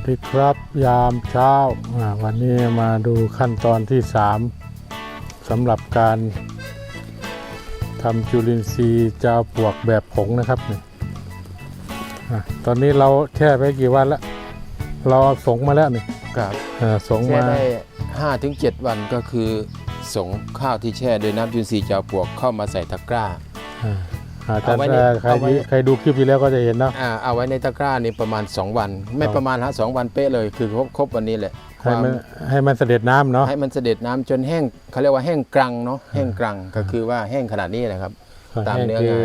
วัสดีครับยามเช้าอ่าวันนี้มาดูขั้นตอนที่ 3สำหรับการทำจุลินทรีย์จาวปลวกแบบผงนะครับนี่อะตอนนี้เราแช่ไปกี่วันแล้วเราเอาสงมาแล้วนี่ครับอ่าสงแช่มาได้ห้าถึงเจ็ดวันก็คือส่งข้าวที่แช่โดยน้ำจุลินทรีย์จาวปลวกเข้ามาใส่ตะกร้า อ่าอาจารย์เอาไว้ในเอ่อใครเอาไว้ที่ใครดูคลิปที่แล้วก็จะเห็นเนาะ อ่าเอาไว้ในตะกร้านี่ประมาณ 2 วัน ไม่ครับ ประมาณฮะสองวันเป๊ะเลยคือครบครบวันนี้แหละคให้วามมันให้มันเสด็จน้ำเนาะให้มันเสด็จน้ำจนแห้งเขาเรียกว่าแห้งกรังเนาะแห้งกรังก็คือว่าแห้งขนาดนี้นะครับ ตามเนื้องาน คือ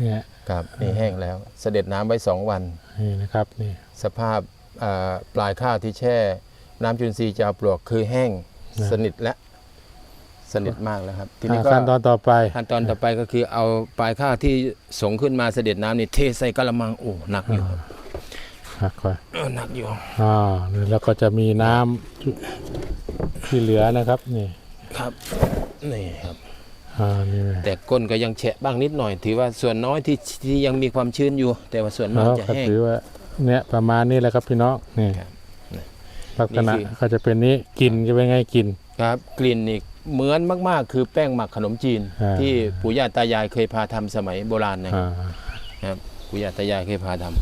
เนี่ยครับนี่แห้งแล้วเสด็จน้ำไว้ 2 วัน นี่นะครับนี่ สภาพอ่าปลายข้าวที่แช่ น้ำจุลินทรีย์จาวปลวกคือแห้งสนิทและ สนิทมากแล้วครับ ทีนี้อ่าก็ขั้นตอนต่อไปขั้นตอนต่อไปก็คือเอาปลายข้าวที่สงขึ้นมาเสด็จน้ำนี่เทใส่กระมังโอ้หนักอยู่ครับหักก่อนเออหนักอยู่อ่านี่แล้วก็จะมีน้ำที่เหลือนะครับนี่ครับนี่ครับอ่านี่แต่ก้นก็ยังแฉะบ้างนิดหน่อย ถือว่าส่วนน้อยที่ที่ยังมีความชื้นอยู่ แต่ว่าส่วนมากแล้วจะก็แห้งถือว่าเนี่ยประมาณนี้แหละครับพี่น้องนี่ครับนี่ลักษณะนี่คือก็จะเป็นนี้กลินจะเป็นไงกลิน ครับกลิ่นนี่เหมือนมาก ๆ คือแป้งหมักขนมจีน อ่า ที่ปู่ย่าตายายเคยพาทำสมัยโบราณนะอ่าครับปู่ย่าตายายเคยพาทำ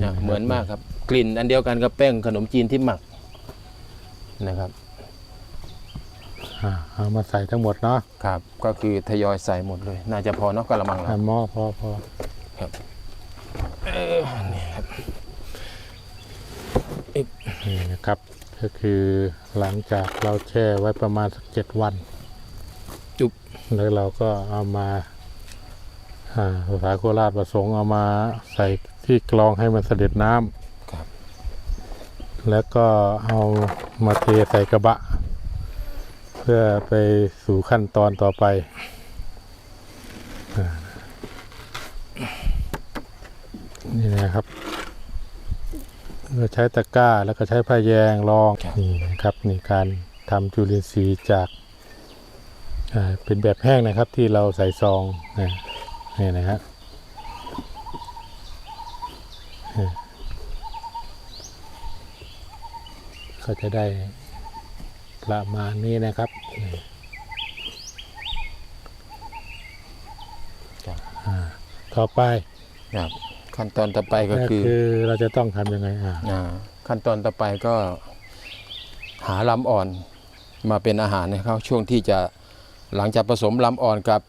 นี่นะครับเหมือนมากครับ กลิ่นอันเดียวกันกับแป้งขนมจีนที่หมักนะครับ อ่าเอามาใส่ทั้งหมดเนาะครับ ก็คือทยอยใส่หมดเลย น่าจะพอเนาะกระมังเราอ่าหม้อพอพอ นี่นะครับ ก็คือหลังจากเราแช่ไว้ประมาณสักเจ็ดวัน จุบแล้วเราก็เอามาอ่าภาษาโคราชประสงค์เอามาใส่ที่กรองให้มันเสด็จน้ำครับ แล้วก็เอามาเทใส่กระบะ เพื่อไปสู่ขั้นตอนต่อไปอ่านี่นะครับ เราใช้ตะกร้าแล้วก็ใช้ผ้าแยงรองครับนี่นะครับนี่การทำจุลินทรีย์จากอ่าเป็นแบบแห้งนะครับที่เราใส่ซองนะนี่นะครับก็จะได้ประมาณนี้นะครับนี่ครับอ่าต่อไปครับ ขั้นตอนต่อไปก็ก็คือคือเราจะต้องทำยังไงอ่าอ่าขั้นตอนต่อไปก็ หาลำอ่อนมาเป็นอาหารให้เขาช่วงที่จะหลังจากผสมลำอ่อนกับ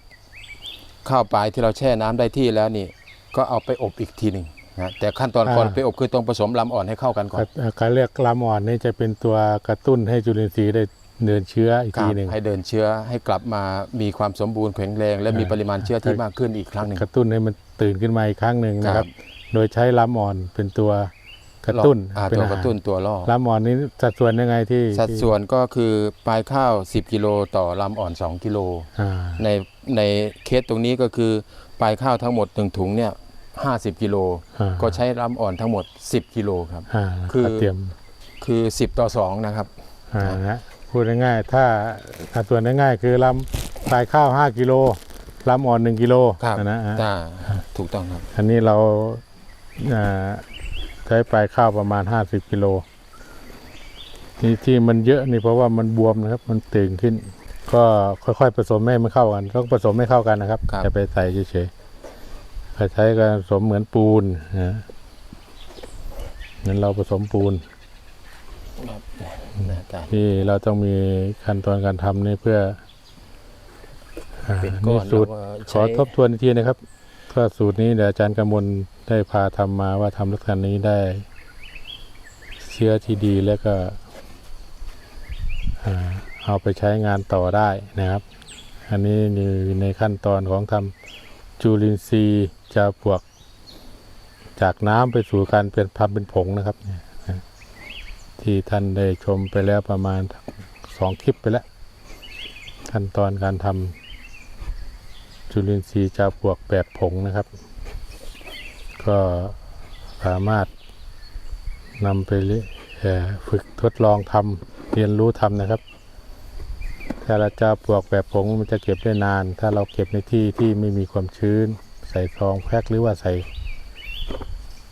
ข้าวปลายที่เราแช่น้ำได้ที่แล้วนี่ก็เอาไปอบอีกทีหนึ่งนะแต่ขั้นตอนก่อนไปอบคือต้องผสมลำอ่อนให้เข้ากันก่อนอ่าการเรียกลำอ่อนนี่จะเป็นตัวกระตุ้นให้จุลินทรีย์ได้เดินเชื้ออีกครัทีบหนึ่ง ให้เดินเชื้อให้กลับมามีความสมบูรณ์แข็งแรง และมีอ่าปริมาณเชื้อที่มากขึ้นอีกครั้งหนึ่ง กระตุ้นให้มัน ตื่นขึ้นมาอีกครั้งหนึ่งนะครับครับ โดยใช้ลำอ่อนเป็นตัวกระตุ้นอ่าเป็นตัวอากหาระตุ้นตัวล่อลำอ่อนนี้สัดส่วนยังไงที่ สัดส่วนก็คือปลายข้าว 10 กิโลต่อลำอ่อน 2 กิโลอ่าในในเคสตรงนี้ก็คือปลายข้าวทั้งหมดหนึ่งถุงเนี่ย50กิโลอ่าก็ใช้ลำอ่อนทั้งหมด 10 กิโลครับอ่าคือก็เตรียมคือ 10 ต่อ 2 นะครับอ่านะพูดง่ายๆถ้าสัดส่วนง่ายๆคือลำปลายข้าว 5 กิโล ลำอ่อน1กิโลครับนะฮะอ่าถูกต้องครับ อันนี้เราอ่าใช้ปลายข้าวประมาณ50กิโลที่ที่มันเยอะนี่เพราะว่ามันบวมนะครับ มันตื่นขึ้น ก็ค่อยๆผสมให้มันเข้ากันต้องผสมให้เข้ากันนะครับครับจะไปใส่เฉยๆก็ใช้กันผสมเหมือนปูนนะนั้นเราผสมปูนหน้าตาที่เราต้องมีขั้นตอนการทำนี่เพื่ออ่า เป็นก้อนสูตรแล้วก็ขใช้อทบทวนอีกทีนะครับก็สูตรนี้เดี๋ยวอาจารย์กำมลได้พาทำมาว่าทำลักษณะนี้ได้ เชื้อที่ดีแล้วก็อ่าเอาไปใช้งานต่อได้นะครับ อันนี้อยู่ในขั้นตอนของทำจุลินทรีย์จาปลวกจากน้ำไปสู่การเปลี่ยนพันธุ์เป็นผงนะครับเนี่ยนะที่ท่านได้ชมไปแล้วประมาณสองคลิปไปแล้ว ขั้นตอนการทำ จุลินทรีย์จาปลวกแบบผงนะครับ ก็สามารถนำไปเรียเอ่อฝึกทดลองทำเรียนรู้ทำนะครับ ถ้าเราจะปลวกแบบผงมันจะเก็บได้นาน ถ้าเราเก็บในที่ที่ไม่มีความชื้น ใส่ซองแพ็คหรือว่าใส่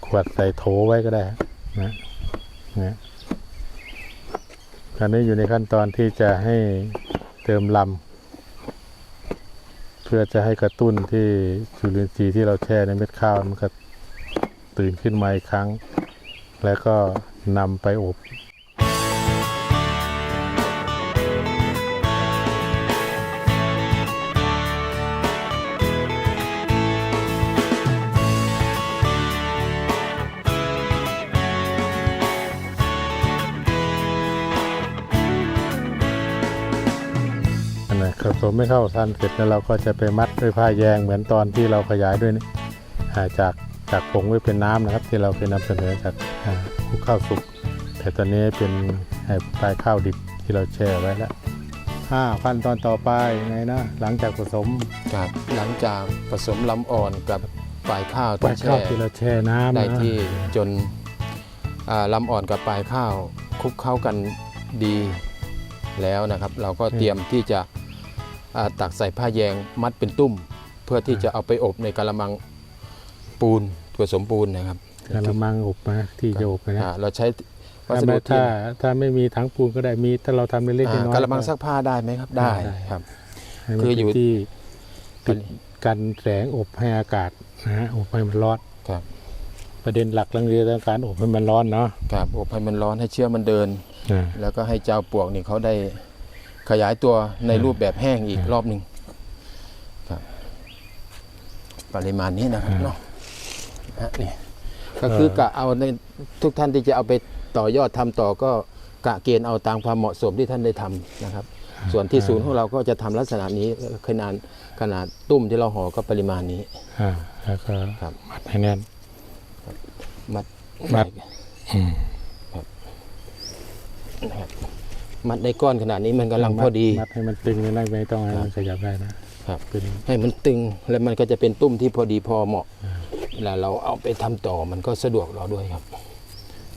ขวดใส่โถไว้ก็ได้นะนะตอนนี้อยู่ในขั้นตอนที่จะให้เติมลำ เพื่อจะให้กระตุ้นที่จุลินทรีย์ที่เราแช่ในเม็ดข้าวมันก็ตื่นขึ้นมาอีกครั้ง แล้วก็นำไปอบ สมไม่เข้าทันเสร็จแล้วเราก็จะไปมัดด้วยผ้าแยงเหมือนตอนที่เราขยายด้วยนี่อ่าจากจากผงไว้เป็นน้ำนะครับ ที่เราเคยนำเสนอจากอ่าคลุกข้าวสุก แต่ตอนนี้เป็นไอ้ปลายข้าวดิบที่เราแช่ไว้แล้วห้าขั้นตอนต่อไปไงนะหลังจากผสมครับหลังจากผสมลำอ่อนกับปลายข้าวปลายที่ข้าวแช่ที่เราแช่น้ำได้นะที่จนอ่าลำอ่อนกับปลายข้าวคลุกเข้ากันดีแล้วนะครับ เราก็เตรียมที่จะอ่า ตักใส่ผ้าแยงมัดเป็นตุ้ม เพื่อที่จะเอาไปอบในกะละมังปูนผสมปูนนะครับกระมังอบนะที่จะอบนะอ่าเราใช้วัถ้าสไม่ดุที่ถ้าถ้าไม่มีถังปูนก็ได้มี ถ้าเราทำเล็กๆอ่าน้อยๆกะละมังซักผ้าได้ไหมครับได้ได้ครับให้มันคืออยู่เป็นที่ติดกันแสงอบให้อากาศนะฮะอบให้มันร้อนครับ ประเด็นหลักเรื่องเรื่องการอบให้มันร้อนเนาะครับอบให้มันร้อนให้เชื้อมันเดินอ่าแล้วก็ให้เจ้าปลวกนี่เขาได้ ขยายตัวในรูปแบบแห้งอีกอ่ารรอบหนึ่งครับ ปริมาณนี้นะครับอ่าเนาะฮะนี่ก็คือกะเอาในทุกท่านที่จะเอาไปต่อยอดทำต่อก็กะเกณฑ์เอาตามความเหมาะสมที่ท่านได้ทำนะครับ ส่วนที่ศูนย์ของเราก็จะทำลักษณะนี้ขนาดขนาดตุ้มที่เราห่อก็ปริมาณนี้อ่าแล้วก็ครับมัดให้แน่นมัดมัดอืมนะครับ มัดในก้อนขนาดนี้มันกำลังพอดีมัดให้มันตึงไม่ได้ไม่ต้องให้ครับมันขยับได้นะครับเป็นให้มันตึงแล้วมันก็จะเป็นตุ้มที่พอดีพอเหมาะเวลาเราเอาไปทำต่อมันก็สะดวกเราด้วยครับ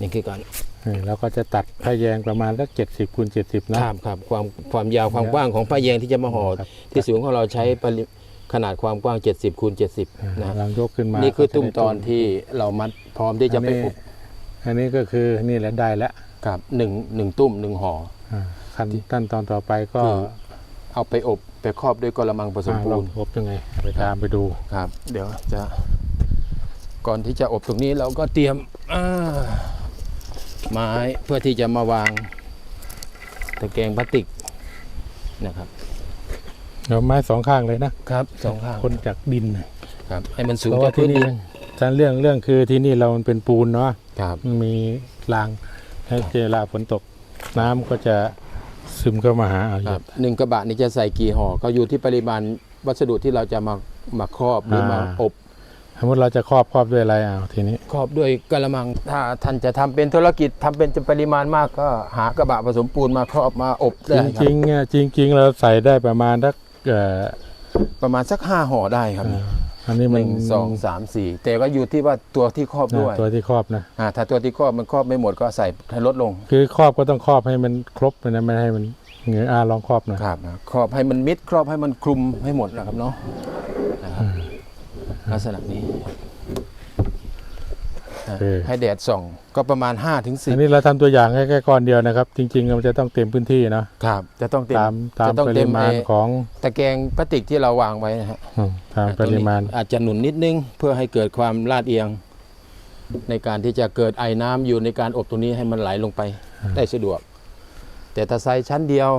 นี่คือการเออแล้วก็จะตัดผ้าแยงประมาณสักเจ็ดสิบคูณเจ็ดสิบนะครับครับความความยาวความกว้างของผ้าแยงที่จะมาห่อครับที่ศูนย์ของเราใช้ปริขนาดความกว้าง 70คูณอ่า70นะลองยกขึ้นมา นี่คือก็จะตุ้มได้ตอนที่เรามัดพร้อมที่จะไปอบอันนี้ก็คือนี่แหละได้แล้วครับหนึ่งหนึ่งตุ้มหนึ่งห่ออ่า ขั้นขั้นตอนต่อไปก็คือเอาไปอบไปครอบด้วยกระมังผสมอ่าปูลองนอบยังไงไปตามไปดูครับ เดี๋ยวจะ ก่อนที่จะอบตรงนี้เราก็เตรียมอ่าไม้เพื่อที่จะมาวางตะแกรงพลาสติกนะครับเราไม้สองข้างเลยนะครับสองข้างคนจากดินนะครับ ให้มันสูงเพราะจาว่ากที่พื้นนี่ดินการเรื่องเรื่องคือที่นี่เรามันเป็นปูนเนาะครับมันมีรางให้เวลาฝนตก น้ำก็จะซึมเข้ามาหาเอาครับหนึ่งกระบะนี่จะใส่กี่ห่อก็อยู่ที่ปริมาณวัสดุที่เราจะมามาครอบหรือมาอบ สมมติเราจะครอบครอบด้วยอะไรเอาทีนี้ ครอบด้วยกระมังถ้าท่านจะทำเป็นธุรกิจทำเป็นปริมาณมากก็หากระบะผสมปูนมาครอบมาอบจได้คริรับงๆอะจริง ๆ เราใส่ได้ประมาณสักเอ่อ ประมาณสักห้าห่อได้ครับอ่า อันนี้หมันนึ่งสองสามสี่แต่ก็อยู่ที่ว่าตัวที่ครอบด้วยตัวที่ครอบนะ อ่าถ้าตัวที่ครอบมันครอบไม่หมดก็ใส่ให้ลดลงคือครอบก็ต้องครอบให้มันครบนะไม่ให้มันเหงืออาลองครอบหน่อยครับครอบให้มันมิดครอบให้มันคลุมให้หมดนะครับเนาะนะครับลักษณะนี้อ่าเออ ให้แดดส่อง ก็ประมาณ5ถึงอันนี้เราทำตัวอย่างแค่แค่ก้อนเดียวนะครับ จริงๆมันจะต้องเต็มพื้นที่เนาะครับ จะต้องเต็มตามตามจะต้องปเต็ริมมาณไอ้ของตะแกรงพลาสติกที่เราวางไว้นะฮะอืมตามปริมาณตงนี้อาจจะหนุนนิดนึงเพื่อให้เกิดความลาดเอียง ในการที่จะเกิดไอ้น้ำอยู่ในการอบตรงนี้ให้มันไหลลงไปอ่าได้สะดวก แต่ถ้าใส่ชั้นเดียว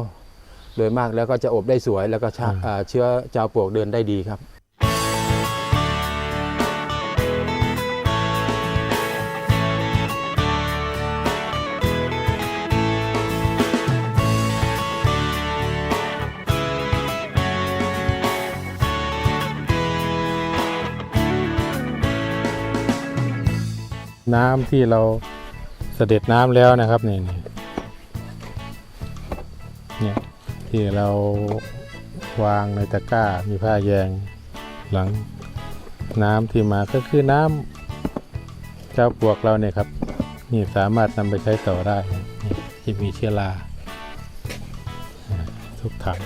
โดยมากแล้วก็จะอบได้สวยแล้วก็ชะอ่าเชื้อเจ้าปลวกเดินได้ดีครับ น้ำที่เราเสด็จน้ำแล้วนะครับนี่นี่เนี่ยที่เราวางในตะกร้ามีผ้าแยงหลังน้ำที่มาก็คือน้ำเจ้าปลวกเราเนี่ยครับนี่สามารถนำไปใช้ต่อได้นี่ที่มีเชื้อราทุกถัง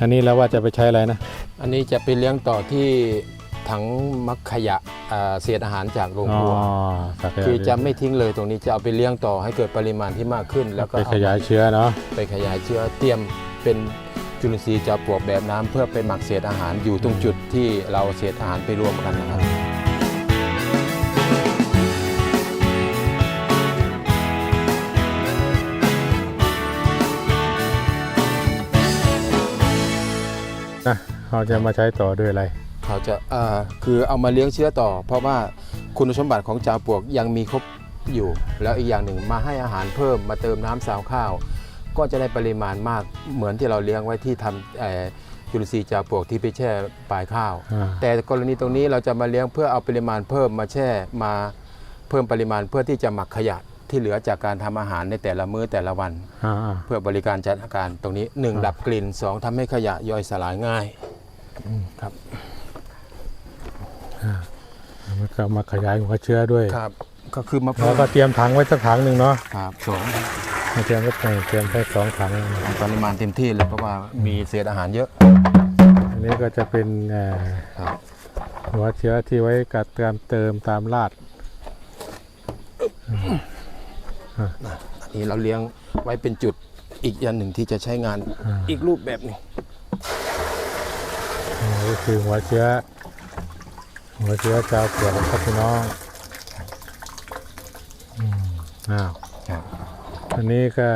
อันนี้เราว่าจะไปใช้อะไรนะ อันนี้จะไปเลี้ยงต่อที่ถังมักขยะ อ่าเศษอาหารจากโรงอ๋อครัว สักคือจะไม่ทิ้งเลยตรงนี้จะเอาไปเลี้ยงต่อให้เกิดปริมาณที่มากขึ้น แล้วก็ไปเอาขยายเชื้อเนาะไปขยายเชื้อเตรียมเป็นจุลินทรีย์จอมปลวกแบบน้ำเพื่อไปหมักเศษอาหารอยู่ตรงจุดที่เราเศษอาหารไปรวมกันนะครับ นะเราจะมาใช้ต่อด้วยอะไร เขาจะอ่าคือเอามาเลี้ยงเชื้อต่อ เพราะว่าคุณสมบัติของจาปลวกยังมีครบอยู่ แล้วอีกอย่างหนึ่งมาให้อาหารเพิ่มมาเติมน้ำสาวข้าว ก็จะได้ปริมาณมากเหมือนที่เราเลี้ยงไว้ที่ทำเอ่อจุลินทรีย์จาปลวกที่ไปแช่ปลายข้าวอ่าแต่กรณีตรงนี้เราจะมาเลี้ยงเพื่อเอาปริมาณเพิ่มมาแช่มาเพิ่มปริมาณเพื่อที่จะหมักขยะที่เหลือจากการทำอาหารในแต่ละมื้อแต่ละวันอ่าอ่าเพื่อบริการจัดการตรงนี้หนึ่งครับดับกลิ่นสองทำให้ขยะย่อยสลายง่ายครับ มันก็มาขยายหัวเชื้อด้วยครับ ก็คือมาแล้เพิ่วมก็เตรียมถังไว้สักถังหนึ่งเนาะครับสองมาเตรียมไว้เตรียมแค่สองถังปริมาณเต็มที่เลยเพราะว่ามีเศษอาหารเยอะ อันนี้ก็จะเป็นเอ่อครับหัวเชื้อที่ไว้กัดการเติมตามลาดอันนี้เราเลี้ยงไว้เป็นจุดอีกอย่างหนึ่งที่จะใช้งานอ่าอีกรูปแบบหนึงอ่าก็คือหัวเชื้อ หัวเชื้อชาวเปลือกครับพี่น้องอืมอ้าวครับอันนี้ก็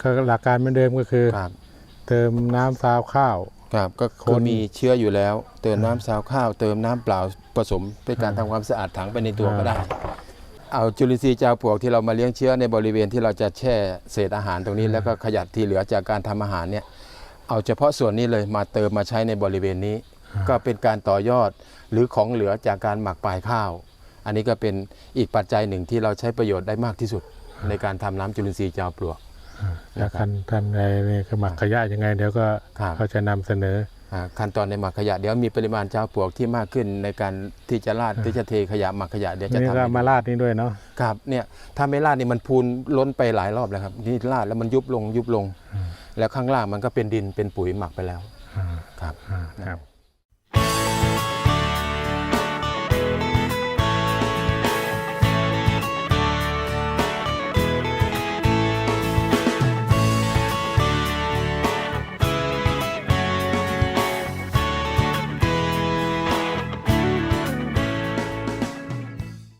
ก็หลักการเหมือนเดิมก็คือครับเติมน้ำซาวข้าวครับก็คคือนมีเชื้ออยู่แล้ว เติมน้ำซาวข้าว เติมน้ำเปล่าผสมเป็นการทำความสะอาดถังไปในตัวอ่าก็ได้ เอาจุลินทรีย์จาวปลวกที่เรามาเลี้ยงเชื้อในบริเวณที่เราจะแช่เศษอาหารตรงนี้ แล้วก็ขยะที่เหลือจากการทำอาหารเนี่ยเอาเฉพาะส่วนนี้เลยมาเติมมาใช้ในบริเวณนี้ ก็เป็นการต่อยอดหรือของเหลือจากการหมักปลายข้าว อันนี้ก็เป็นอีกปัจจัยหนึ่งที่เราใช้ประโยชน์ได้มากที่สุด ในการทำน้ำจุลินทรีย์จาวปลวกแล้วคันทำไงนี่ก็หมักขยะยังไง เดี๋ยวก็ครับเขาจะนำเสนออ่าขั้นตอนในหมักขยะเดี๋ยวมีปริมาณเจ้าปลวกที่มากขึ้นในการที่จะราดที่จะเทขยะหมักขยะเดี๋ยวจะนี่ทำก็ให้ดูมาลาดนี่ด้วยเนาะครับเนี่ยถ้าไม่ราดนี่มันพูนล้นไปหลายรอบแล้วครับนี่ราดแล้วมันยุบลงยุบลง แล้วข้างล่างมันก็เป็นดินเป็นปุ๋ยหมักไปแล้วอ่าครับอ่าครับ